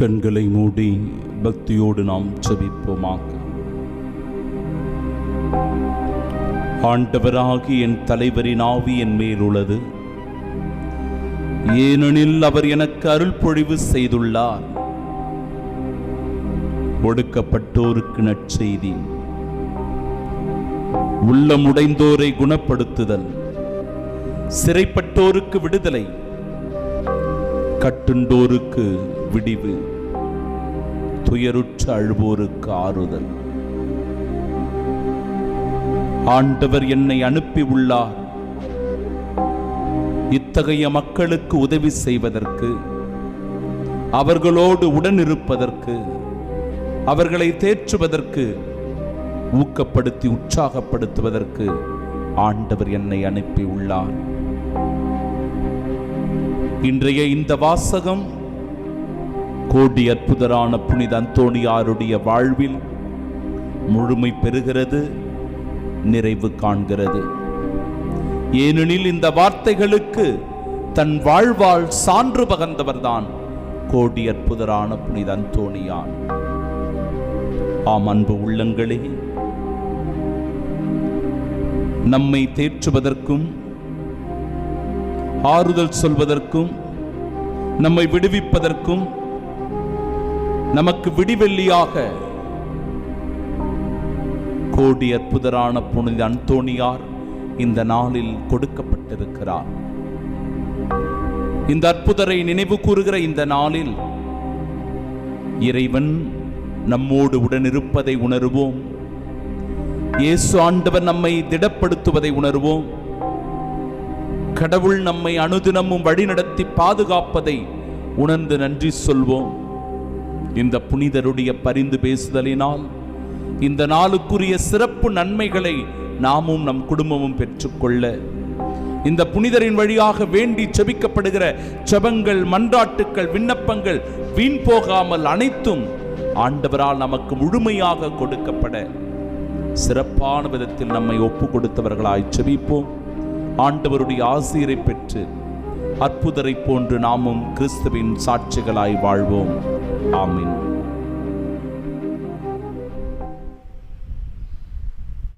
கண்களை மூடி பக்தியோடு நாம் செபிப்போமாக ஆண்டவராகி என் தலைவரின் ஆவி என் மேல் உள்ளது. ஏனெனில் அவர் எனக்கு அருள் பொழிவு செய்துள்ளார். ஒடுக்கப்பட்டோருக்கு நற்செய்தி. உள்ளமுடைந்தோரை குணப்படுத்துதல். சிறைப்பட்டோருக்கு விடுதலை. கட்டுண்டோருக்கு விடிவு துயருற்று அழுவோருக்கு ஆறுதல். ஆண்டவர் என்னை அனுப்பி உள்ளார். இத்தகைய மக்களுக்கு உதவி செய்வதற்கு அவர்களோடு உடனிருப்பதற்கு அவர்களை தேற்றுவதற்கு ஊக்கப்படுத்தி உற்சாகப்படுத்துவதற்கு ஆண்டவர் என்னை அனுப்பி உள்ளார். இன்றைய இந்த வாசகம் கோடி அற்புதரான புனித அந்தோணியாருடைய வாழ்வில் முழுமை பெறுகிறது நிறைவு காண்கிறது. ஏனெனில் இந்த வார்த்தைகளுக்கு தன் வாழ்வால் சான்று பகர்ந்தவர்தான் கோடி அற்புதரான புனித அந்தோணியான் ஆம் அன்பு உள்ளங்களே நம்மை தேற்றுவதற்கும் ஆறுதல் சொல்வதற்கும் நம்மை விடுவிப்பதற்கும் நமக்கு விடிவெள்ளியாக கோடி அற்புதரான புனித அந்தோணியார் இந்த நாளில் கொடுக்கப்பட்டிருக்கிறார். இந்த அற்புதரை நினைவு கூறுகிற இந்த நாளில் இறைவன் நம்மோடு உடனிருப்பதை உணருவோம். இயேசு ஆண்டவர் நம்மை திடப்படுத்துவதை உணர்வோம். கடவுள் நம்மை அனுதினமும் வழிநடத்தி பாதுகாப்பதை உணர்ந்து நன்றி சொல்வோம். இந்த புனிதருடைய பரிந்து பேசுதலினால் இந்த நாளுக்குரிய சிறப்பு நன்மைகளை நாமும் நம் குடும்பமும் பெற்றுக்கொள்ள இந்த புனிதரின் வழியாக வேண்டி செபிக்கப்படுகிற செபங்கள் மன்றாட்டுக்கள் விண்ணப்பங்கள் வீண் போகாமல் அனைத்தும் ஆண்டவரால் நமக்கு முழுமையாக கொடுக்கப்பட சிறப்பான விதத்தில் நம்மை ஒப்பு கொடுத்தவர்களாய் செபிப்போம். ஆண்டவருடைய ஆசிரியரை பெற்று அற்புதரை போன்று நாமும் கிறிஸ்துவின் சாட்சிகளாய் வாழ்வோம். ஆமீன்.